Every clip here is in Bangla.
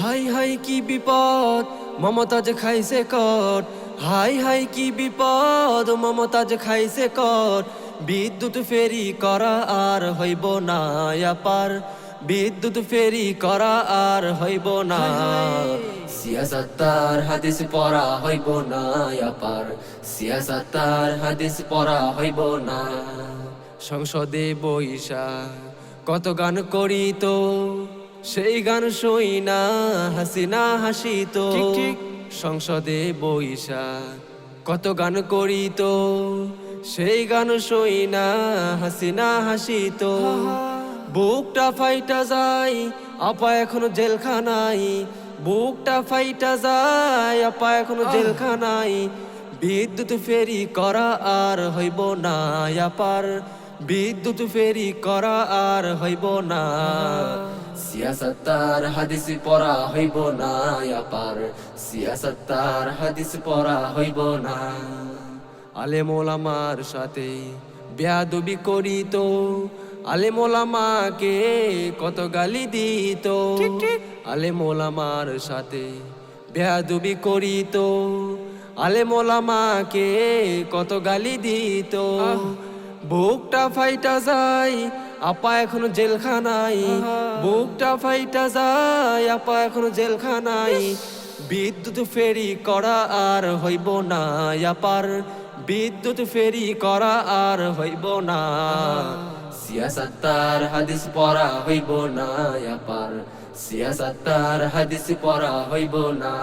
হাই হাই কি বিপদ মমতাজ খাইছে কট হাই হাই কি বিপদ মমতাজ খাইছে কট বিদ্যুৎ ফেরি করা আর হইব না পার বিদ্যুৎ ফেরি করা আর হইব না। সিয়াসত্তার হাদিস পড়া হইব না পার সিয়াসত্তার হাদিস পড়া হইব না। সংসদে বইসা কত গান করি তো? সেই গান শুই না হাসিনা হাসি তো। ঠিক, ঠিক। সংসদে বইসা কত গান করি তো। সেই গান শুই না হাসিনা হাসি তো। বুকটা ফাইটা যায় আপা এখনও জেলখানাই বুকটা ফাইটা যায় আপা এখনও জেলখানাই বিদ্যুৎ ফেরি করা আর হইব না আপার। বিদ্যুৎ ফেরি করা আর হইব না। সিয়াসত্তার হাদিস পড়া হইব না আপার সিয়াসত্তার হাদিস পড়া হইব না। আলেম ওলামার সাথে বেয়াদবি করিত আলেম ওলামাকে কত গালি দিত। আলেম ওলামার সাথে বেয়াদবি করিত আলেম ওলামাকে কত গালি দিত। বুকটা ফাইটা যায় আপা এখনও জেলখানাই বুকটা ফাইটা যায় আপা এখনও জেলখানাই বিদ্যুৎ ফেরি করা আর হইব না আপার বিদ্যুৎ ফেরি করা আর হইব না। সিয়াসত্তার হাদিস পড়া হইব না আপার সিয়াসত্তার হাদিস পড়া হইব না।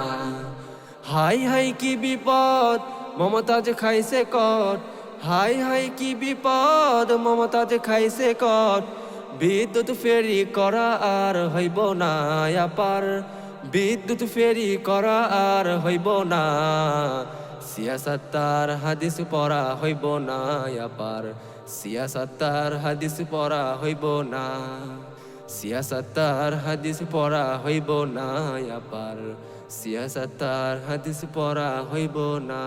হাই হাই কি বিপদ মমতাজ খাইছে কট হাই হাই কি বিপদ মমতাজ খাইছে কট বিদ্যুৎ ফেরি করা আর হইব না আপার। বিদ্যুৎ ফেরি করা আর হইব না। সিয়াসত্তার হাদিস পড়া হইব না আপার। সিয়াসত্তার হাদিস পড়া হইব না। সিয়াসত্তার হাদিস পড়া হইব না আপার। সিয়াসত্তার হাদিস পড়া হইব না।